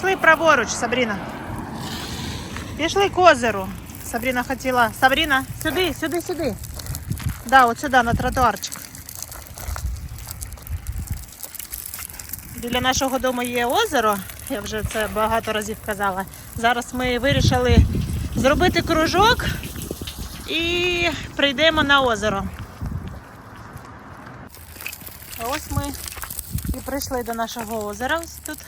Пішли праворуч, Сабріна. Пішли к озеру. Сабріна хотіла. Сабріна, сюди, сюди, сюди. Да, от сюди, на тротуарчик. Біля нашого дому є озеро, я вже це багато разів казала. Зараз ми вирішили зробити кружок і прийдемо на озеро. Ось ми і прийшли до нашого озера. Ось тут.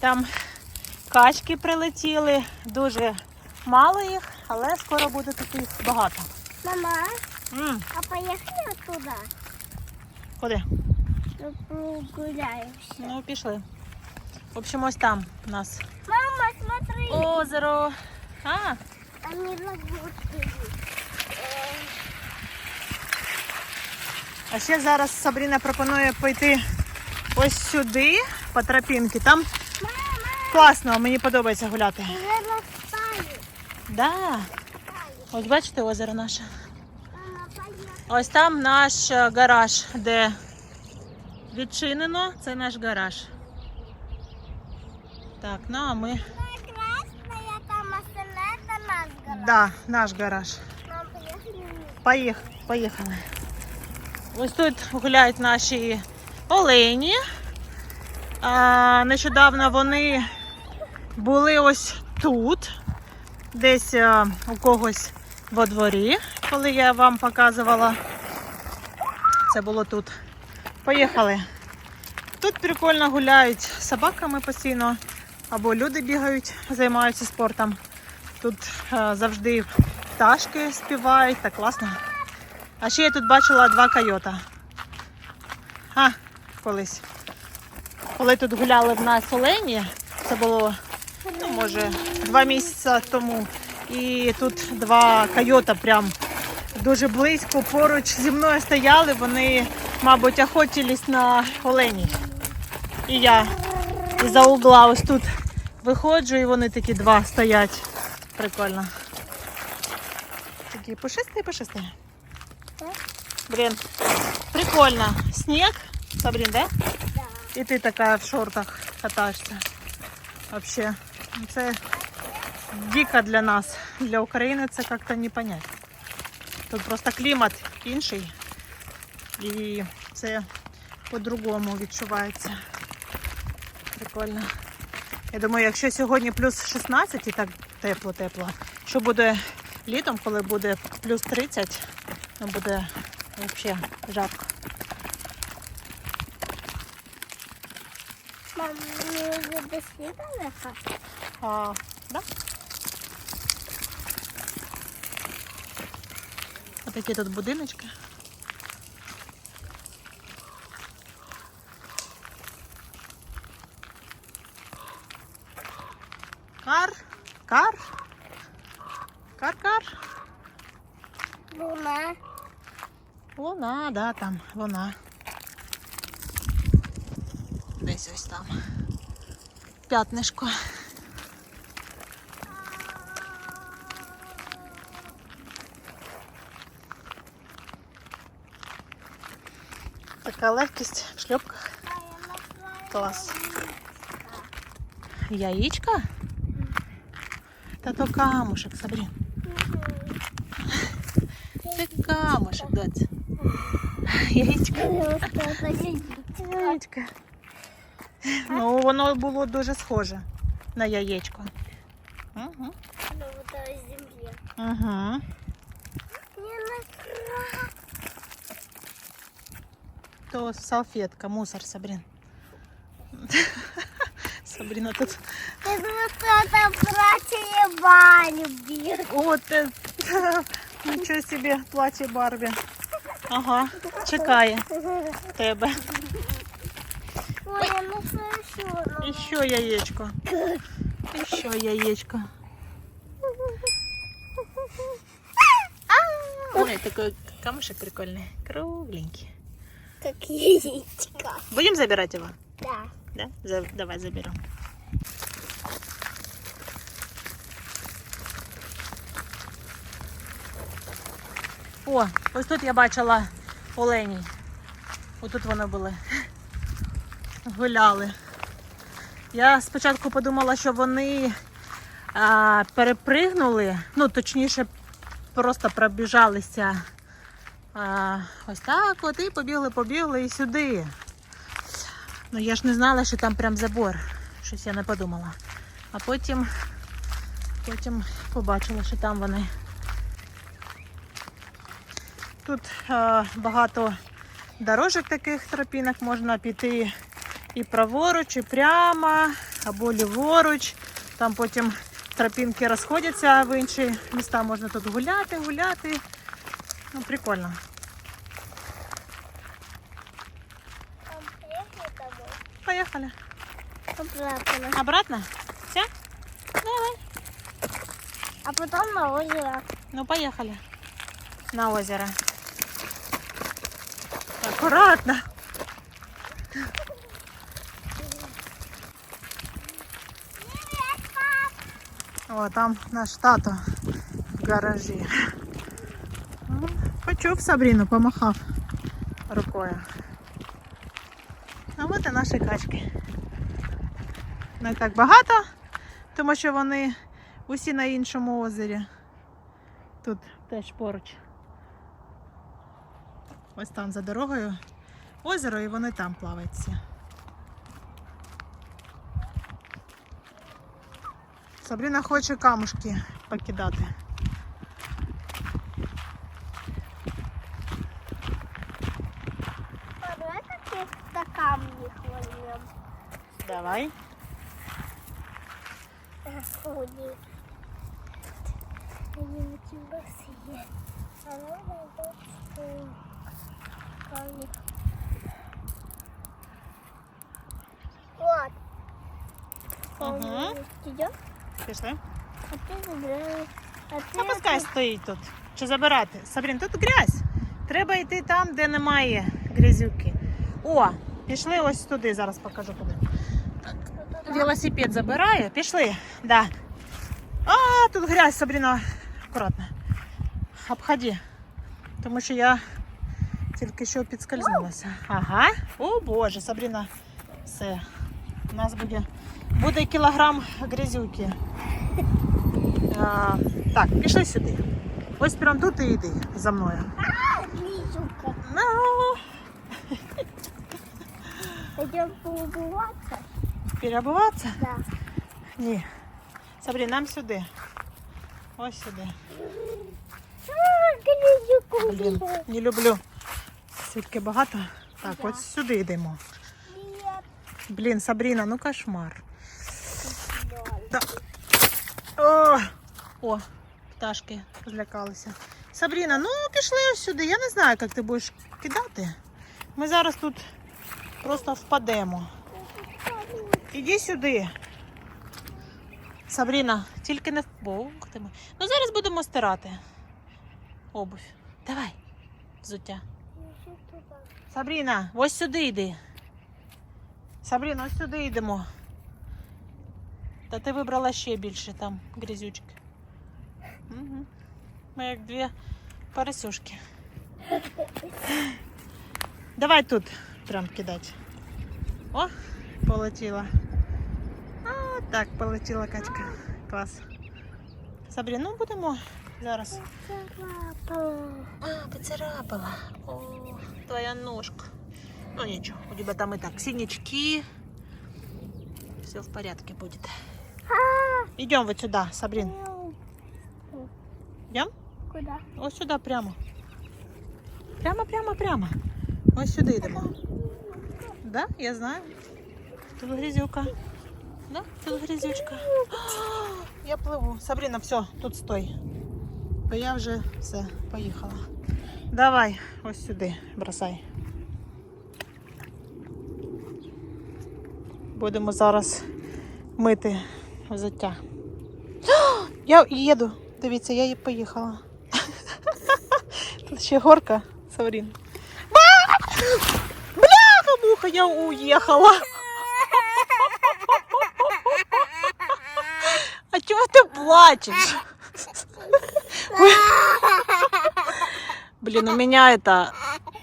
Там качки прилетіли, дуже мало їх, але скоро буде таких багато. Мама, м а поехали туда? Куди? Прогуляемся. Ну, пішли. В общем, ось там у нас Мама, смотри. озеро. А, Они лягушки. а ще зараз Сабріна пропонує пойти ось сюди, по тропінки. Там класно, мені подобається гуляти. Да. Ось бачите озеро наше. Ось там наш е, гараж, де відчинено, це наш гараж. Так, ну а ми. Да, наш гараж. Поїх... Поїхали. Ось тут гуляють наші олені. А, нещодавно вони були ось тут, десь у когось во дворі, коли я вам показувала. Це було тут. Поїхали. Тут прикольно гуляють собаками постійно, або люди бігають, займаються спортом. Тут е, завжди пташки співають, так класно. А ще я тут бачила два койота. А, колись. Коли тут гуляли в нас олені, це було, ну, може, два місяці тому. І тут два койота прям дуже близько поруч зі мною стояли. Вони, мабуть, охотились на оленів. І я із-за угла ось тут виходжу, і вони такі два стоять. Прикольно. Такі пушисті. Так. Блін, прикольно. Сніг, Сабрін, да? Да. І ти така в шортах катаєшся. Вообще, це дико для нас. Для України це як-то не понять. Тут просто клімат інший. І це по-другому відчувається. Прикольно. Я думаю, якщо сьогодні плюс 16 і так тепло-тепло, що буде літом, коли буде плюс 30, ну буде взагалі жарко. До наха? А, да? Тут будиночки. Кар, кар, кар-кар. Луна. Луна, да, там, луна. Десь ось там. П'ятнишко. Така легкість в шльопках. Клас. Яєчка? Та то камушек, Сабрін. Це камушек, доць. Яєчка. Яєчко. Ну, воно було дуже схоже на яєчко. Угу. Ну, вот это земле. Угу. Не накра. То салфетка, мусор, Сабрін. Сабріна тут. Я думаю, что это братья баню бьют. О, ти... Нічого собі, плаче Барбі. Ага, чекає тебе. Ой, я не слышу. І яєчко. І ще яєчко. Ой, такой камушек прикольный. Кругленький. Как яичко. Будем забирать его? Да. Да? За- Давай заберем. О, ось тут я бачила оленій. Отут вони були. Гуляли. Я спочатку подумала, що вони а, перепригнули, ну точніше, просто пробіжалися. А, ось так, от і побігли, побігли і сюди. Ну я ж не знала, що там прям забор. Щось я не подумала. А потім, потім побачила, що там вони. Тут е, багато дорожок таких тропінок можна піти і праворуч, і прямо, або ліворуч. Там потім тропінки розходяться в інші міста. Можна тут гуляти, гуляти. Ну, прикольно. Там приехали домой. Поїхали. Обратно. Обратно? Все? Давай. А потом на озеро. Ну, поехали. На озеро. Аккуратно. О, там наш тато в гаражі. Ну, Почув Сабріну, помахав рукою. А от і наші качки. Не так багато, тому що вони усі на іншому озері. Тут теж поруч. Ось там за дорогою озеро і вони там плавають Сабріна хоче камушки покидати. А давай каких-то камни возьмем. Давай. Худи. Они очень большие. А нам найдем камни. Вот. Ага. Идем? Пішли. А ты забираешь. А ты А пускай стоїть тут. Чи забирати? Сабрін, тут грязь. Треба йти там, де немає грязюки. О, пішли ось туди, зараз покажу куди. Велосипед забирає. Пішли. Да. А, тут грязь, Сабріна. Акуратно. Обходи. Тому що я тільки що підскользнулася. Ага. О Боже, Сабріна. Все. У нас буде, буде кілограм грязюки. А, так, пішли сюди. Ось прям тут і йди за мною. Лизюка. Ну, Пойдем поубываться? переобуватися? Да. Ні. Сабрі, нам сюди. Ось сюди. Блін, не люблю. Свідки багато. Так, ось сюди йдемо. Блін, Сабріна, ну кошмар. О, о, пташки злякалися. Сабріна, ну пішли ось сюди. Я не знаю, як ти будеш кидати. Ми зараз тут просто впадемо. Іди сюди. Сабріна, тільки не вповктимо. Ну зараз будемо стирати. Обувь. Давай, взуття. Сабріна, ось сюди йди. Сабріна, ось сюди йдемо. Та ти вибрала ще більше там грязючки. Угу. Ми як дві поросюшки. Давай тут прям кидати. О, полетіла. А, так, полетіла качка. Клас. Сабрі, ну будемо зараз. А, поцарапала. О, твоя ножка. Ну ничего, у тебя там и так синячки. Все в порядке будет. Идем вот сюда, Сабрин. Идем? Куда? Вот сюда прямо. Прямо, прямо, прямо. Ось сюди йдемо. Да, я знаю. Тут грязюка. Да, тут грязючка. Я пливу. Сабріна, все, тут стой. Бо я вже все, поїхала. Давай, ось сюди, бросай. Будемо зараз мити взуття. Я їду. Дивіться, я її поїхала. Тут ще горка, Саврін. Бляха, муха, я уїхала. А чого ти плачеш? Блин, у меня это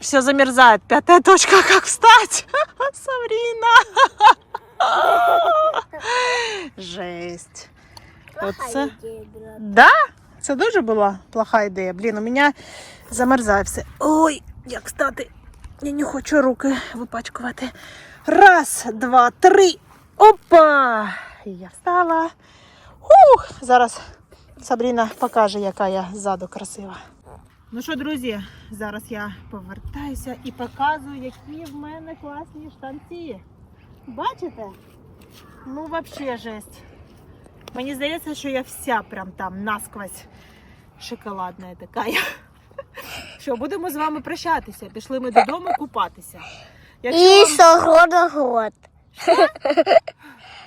все замерзает. Пятая точка, как встать? Саврина. Жесть. Оце. Да? Це дуже була плоха ідея. Блін, у мене замерзає все. Ой, як стати. Я не хочу руки випачкувати. Раз, два, три. Опа! Я встала. Ух! Зараз Сабріна покаже, яка я ззаду красива. Ну що, друзі, зараз я повертаюся і показую, які в мене класні штанці. Бачите? Ну, взагалі жесть. Мені здається, що я вся прям там насквозь шоколадна така. Що, будемо з вами прощатися. Пішли ми додому купатися. Якщо И вам... сухой год.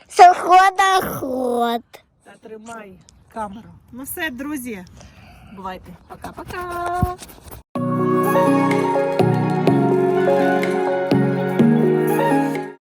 Сухой год. Та тримай камеру. Ну все, друзі. Бувайте. Пока-пока.